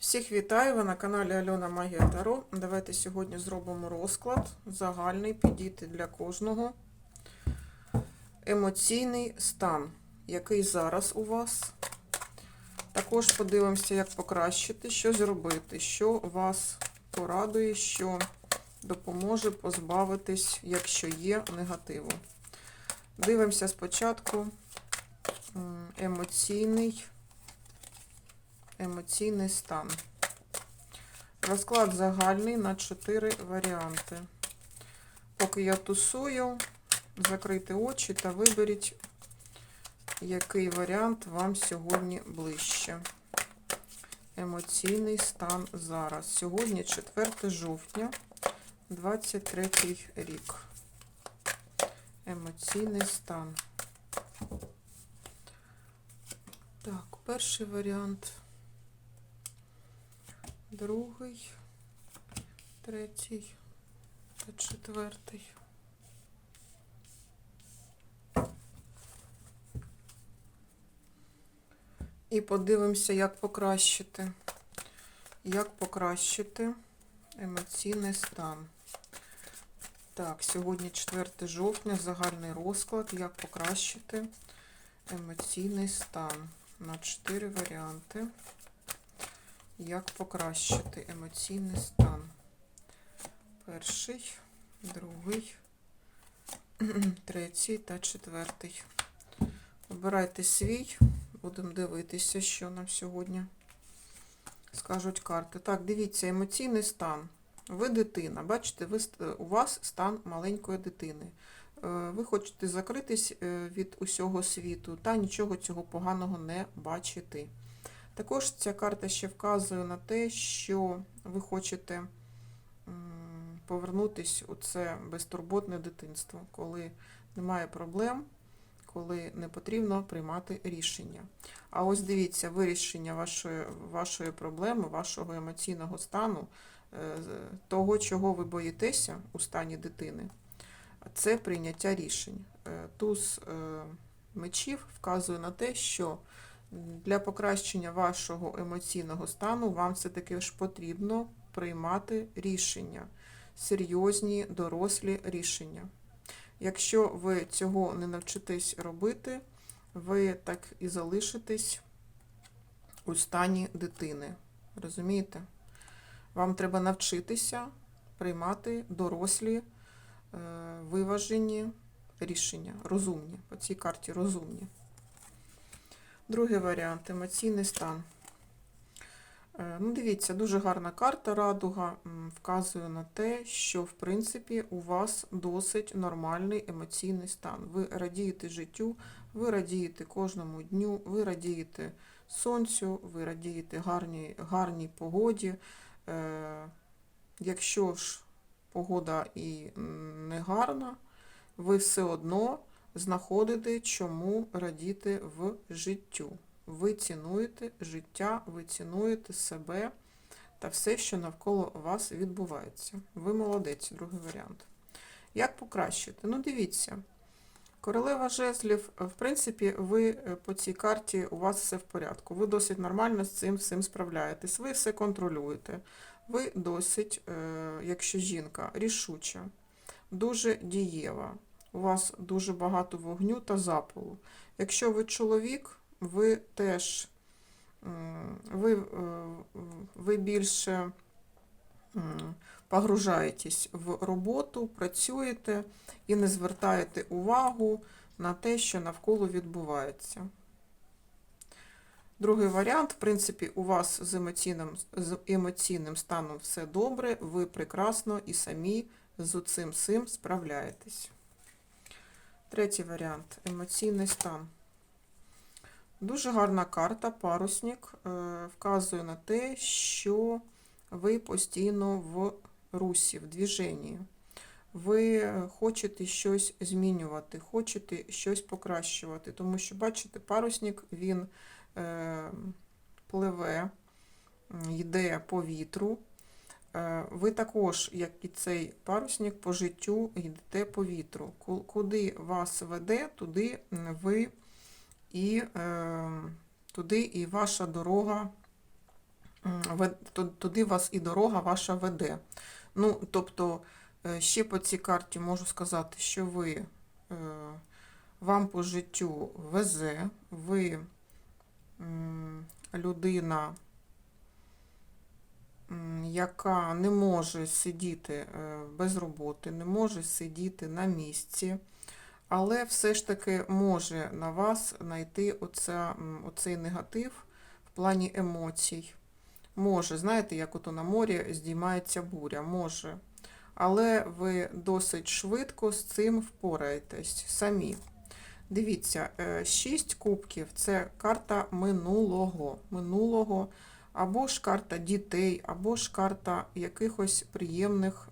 Всіх вітаю! Ви на каналі Альона Магія Таро. Давайте сьогодні зробимо розклад загальний, підійти для кожного. Емоційний стан, який зараз у вас. Також подивимося, як покращити, що зробити, що вас порадує, що допоможе позбавитись, якщо є негативу. Дивимося спочатку емоційний емоційний стан. Розклад загальний на 4 варіанти. Поки я тусую, закрийте очі та виберіть, який варіант вам сьогодні ближче. Емоційний стан зараз. Сьогодні 4 жовтня, 23 рік. Емоційний стан. Так, перший варіант другий, третій та четвертий. І подивимося, як покращити. Як покращити емоційний стан. Так, сьогодні 4 жовтня, загальний розклад. Як покращити емоційний стан. На 4 варіанти. Як покращити емоційний стан? Перший, другий, третій та четвертий. Обирайте свій, будемо дивитися, що нам сьогодні скажуть карти. Так, дивіться, емоційний стан. Ви дитина, бачите, ви, у вас стан маленької дитини. Е, Ви хочете закритись е, від усього світу та нічого цього поганого не бачити. Також ця карта ще вказує на те, що ви хочете м, повернутись у це безтурботне дитинство, коли немає проблем, коли не потрібно приймати рішення. А ось дивіться, вирішення вашої, вашої проблеми, вашого емоційного стану, е, того, чого ви боїтеся у стані дитини, це прийняття рішень. Е, Туз е, мечів вказує на те, що для покращення вашого емоційного стану вам все-таки ж потрібно приймати рішення, серйозні, дорослі рішення. Якщо ви цього не навчитесь робити, ви так і залишитесь у стані дитини. Розумієте? Вам треба навчитися приймати дорослі, е, виважені рішення, розумні. По цій карті розумні. Другий варіант емоційний стан. Е, Ну, дивіться, дуже гарна карта радуга вказує на те, що в принципі у вас досить нормальний емоційний стан. Ви радієте життю, ви радієте кожному дню, ви радієте сонцю, ви радієте гарній, гарній погоді. Е, Якщо ж погода і не гарна, ви все одно знаходите, чому радіти в життю. Ви цінуєте життя, ви цінуєте себе та все, що навколо вас відбувається. Ви молодець, другий варіант. Як покращити? Ну, дивіться. Королева жезлів, в принципі, ви е, по цій карті, у вас все в порядку. Ви досить нормально з цим всім справляєтесь, ви все контролюєте. Ви досить, е, якщо жінка, рішуча, дуже дієва. У вас дуже багато вогню та запалу. Якщо ви чоловік, ви теж ви, е, ви більше погружаєтесь в роботу, працюєте і не звертаєте увагу на те, що навколо відбувається. Другий варіант, в принципі, у вас з емоційним, з емоційним станом все добре, ви прекрасно і самі з цим справляєтесь. Третій варіант емоційний стан. Дуже гарна карта, парусник, е, вказує на те, що ви постійно в русі, в движенні. Ви хочете щось змінювати, хочете щось покращувати, тому що, бачите, парусник він е, пливе, йде по вітру. Е, Ви також, як і цей парусник, по життю йдете по вітру. Куди вас веде, туди ви і е, туди і ваша дорога туди вас і дорога ваша веде. Ну, тобто, е, ще по цій карті можу сказати, що ви вам по життю везе, ви людина, яка не може сидіти е, без роботи, не може сидіти на місці, але все ж таки може на вас знайти оця, оцей негатив в плані емоцій. Може, знаєте, як ото на морі здіймається буря, може. Але ви досить швидко з цим впораєтесь самі. Дивіться, е, шість кубків це карта минулого. минулого, або ж карта дітей, або ж карта якихось приємних,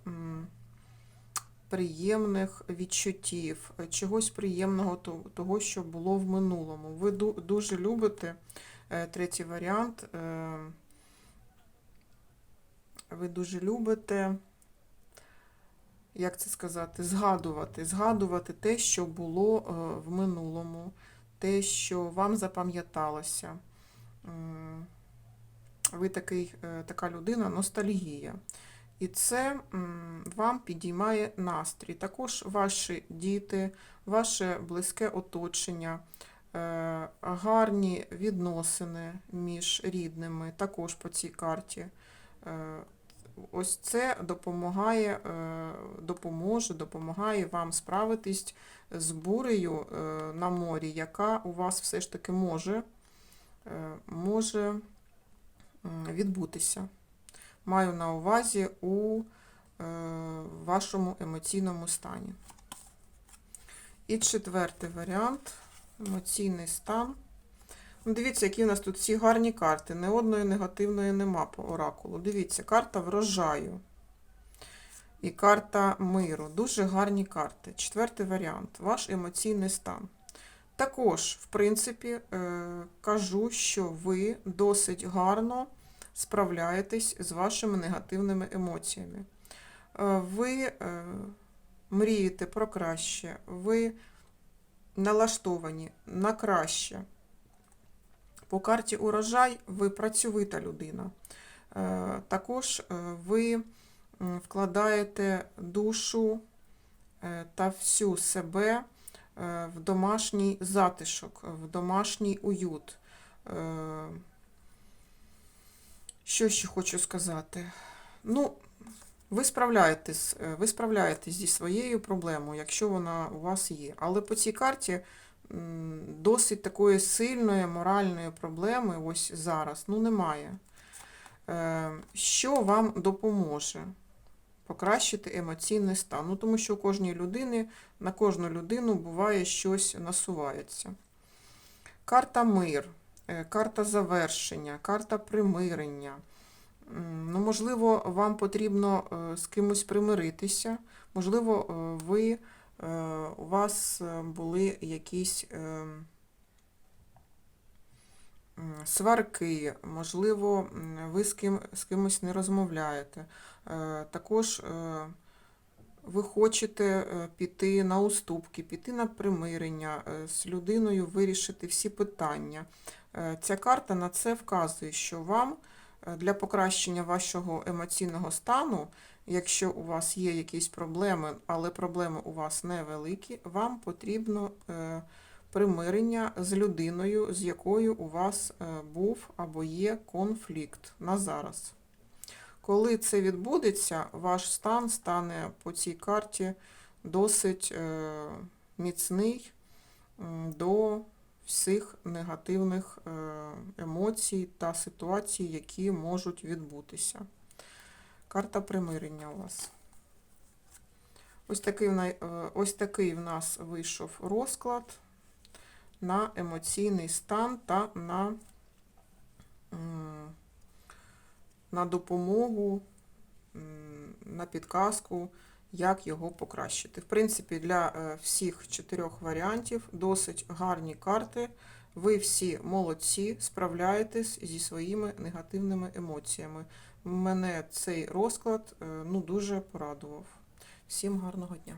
приємних відчуттів, чогось приємного того, що було в минулому. Ви дуже любите е, третій варіант. е, Ви дуже любите як це сказати, згадувати, згадувати те, що було е, в минулому, те, що вам запам'яталося. Ви такий, е, така людина, ностальгія. І це вам підіймає настрій. Також ваші діти, ваше близьке оточення, е, гарні відносини між рідними, також по цій карті. Е, Ось це допомагає, допоможе, допомагає вам справитись з бурею на морі, яка у вас все ж таки може, може відбутися. Маю на увазі у е, вашому емоційному стані. І четвертий варіант емоційний стан. Ну, Дивіться, які у нас тут всі гарні карти. Ні одної негативної нема по оракулу. Дивіться, карта врожаю і карта миру. Дуже гарні карти. Четвертий варіант. Ваш емоційний стан. Також, в принципі, е, кажу, що ви досить гарно справляєтесь з вашими негативними емоціями. Е, Ви е, мрієте про краще, ви налаштовані на краще. По карті урожай ви працьовита людина. Також ви вкладаєте душу та всю себе в домашній затишок, в домашній уют. Е, Що ще хочу сказати? Ну, ви справляєтесь, е, ви справляєтесь зі своєю проблемою, якщо вона у вас є. Але по цій карті досить такої сильної моральної проблеми ось зараз ну, немає. Е, Що вам допоможе покращити емоційний стан? Ну, тому що у кожній людини, на кожну людину буває щось насувається. Карта мир, е, карта завершення, карта примирення. Ну, можливо, вам потрібно е, з кимось примиритися. Можливо, е, ви, у вас були якісь сварки, можливо, ви з, ким, з кимось не розмовляєте. Е, Також е, ви хочете е, піти на уступки, піти на примирення, з людиною вирішити всі питання. Ця карта на це вказує, що вам для покращення вашого емоційного стану, якщо у вас є якісь проблеми, але проблеми у вас невеликі, вам потрібно примирення з людиною, з якою у вас був або є конфлікт на зараз. Коли це відбудеться, ваш стан стане по цій карті досить е, міцний до всіх негативних е, емоцій та ситуацій, які можуть відбутися. Карта примирення у вас. Ось такий, е, ось такий в нас вийшов розклад на емоційний стан та на, на допомогу, на підказку, як його покращити. В принципі, для е, всіх чотирьох варіантів досить гарні карти. Ви всі молодці, справляєтесь зі своїми негативними емоціями. Мене цей розклад е, ну, дуже порадував. Всім гарного дня!